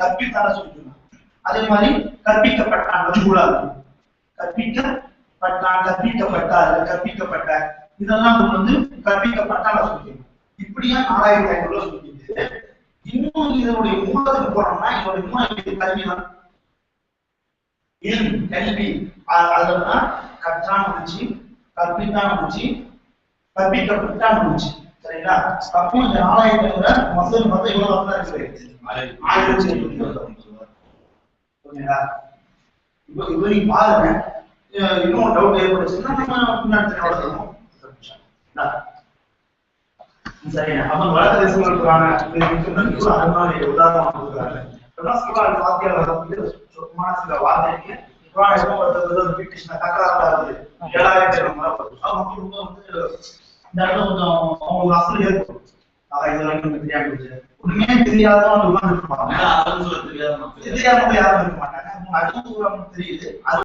கற்பித்தான சொல்லிக்கலாம் அதே மாதிரி கற்பிக்கப்பட்டான் வந்து கூட இருக்கும் கற்பிக்கப்பட்டான் கற்பிக்கப்பட்டார் கற்பிக்கப்பட்ட இதெல்லாம் நம்ம வந்து கற்பிக்கப்பட்டான சொல்லிக்கணும் இப்படியா நாலாயிரத்தி ஐநூறு ரூபாய் சொல்லிட்டு இன்னும் இதனுடைய மூலத்துக்கு போனோம்னா இதனுடைய மூலம் கல்வி தான் இல்ம், கல்வி அ- அதுலதான் கற்றான் முடிச்சு கற்பித்தான் முடிச்சு கற்பிக்கப்பட்டான் முடிச்சு சரிங்களா அப்போ இந்த மசூல் பார்த்தா இவ்வளவு தான் இருக்குது ஆயிரத்தி ஓகேங்களா இப்போ இப்போ நீங்க பாருங்க இன்னும் டவுட் ஏற்பட்டுச்சுன்னா நம்ம பின்னாடி தொடர்றோம் சரிங்க. அப்ப வழக்கு தேசம் இருக்கிறாங்க. இதுக்கு உதாரணம் கொடுக்குறாங்க சொல்றாங்க வார்த்தைக்கு ஏழாயிரத்தி ஐநூறு முறை வருது அவங்க வந்து ரொம்ப வந்து இந்த இடத்துல கொஞ்சம் அவங்களுக்கு அசல் இது வரைக்கும் தெரியாம போச்சு ஒண்ணுமே தெரியாதவங்க உட்கார்ந்து இருப்பாங்க தெரியாம யாரும் இருக்க மாட்டாங்க. அதுவும் தெரியுது. அது